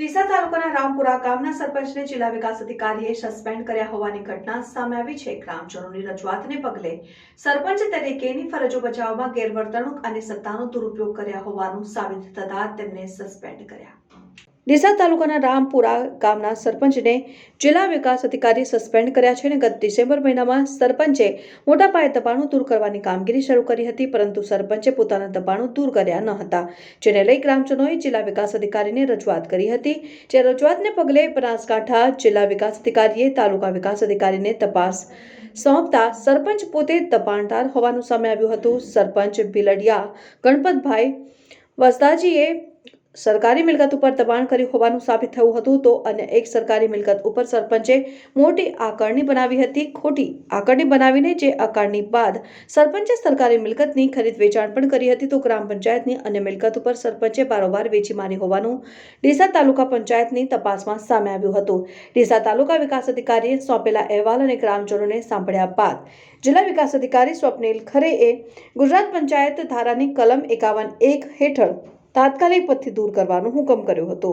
ડીસા તાલુકાના રામપુરા ગામના સરપંચને જિલ્લા વિકાસ અધિકારીએ સસ્પેન્ડ કર્યા હોવાની ઘટના સામે આવી છે. ગ્રામજનોની રજૂઆતને પગલે સરપંચ તરીકેની ફરજો બજાવવામાં ગેરવર્તણૂક અને સત્તાનો દુરુપયોગ કર્યા હોવાનું સાબિત થતા તેમને સસ્પેન્ડ કર્યા. ડીસા તાલુકાના રામપુરા ગામના સરપંચને જિલ્લા વિકાસ અધિકારી સસ્પેન્ડ કર્યા છે અને ગત ડિસેમ્બર મહિનામાં સરપંચે મોટા પાયે દબાણો દૂર કરવાની કામગીરી શરૂ કરી હતી, પરંતુ સરપંચે પોતાના દબાણો દૂર કર્યા ન હતા, જેને લઈ ગ્રામજનોએ જિલ્લા વિકાસ અધિકારીને રજૂઆત કરી હતી, જે રજૂઆતને પગલે બનાસકાંઠા જિલ્લા વિકાસ અધિકારીએ તાલુકા વિકાસ અધિકારીને તપાસ સોંપતા સરપંચ પોતે દબાણદાર હોવાનું સામે આવ્યું હતું. સરપંચ બિલડિયા ગણપતભાઈ વસદાજીએ સરકારી મિલકત ઉપર દબાણ કર્યું હોવાનું સાબિત થયું હતું તો અન્ય એક સરકારી મિલકત ઉપર સરપંચે મોટી આકારણી બનાવી હતી. ખોટી આકારણી બનાવીને જે આકારણી બાદ સરપંચે સરકારી મિલકતની ખરીદ વેચાણ પણ કરી હતી તો ગ્રામ પંચાયતની અન્ય મિલકત ઉપર સરપંચે બારોબાર વેચી મારી હોવાનું ડીસા તાલુકા પંચાયતની તપાસમાં સામે આવ્યું હતું. ડીસા તાલુકા વિકાસ અધિકારીએ સોંપેલા અહેવાલ અને ગ્રામજનોને સાંભળ્યા બાદ જિલ્લા વિકાસ અધિકારી સ્વપ્નિલ ખરેએ ગુજરાત પંચાયત ધારાની કલમ એકાવન એક હેઠળ તાત્કાલિક પદથી દૂર કરવાનો હુકમ કર્યો હતો.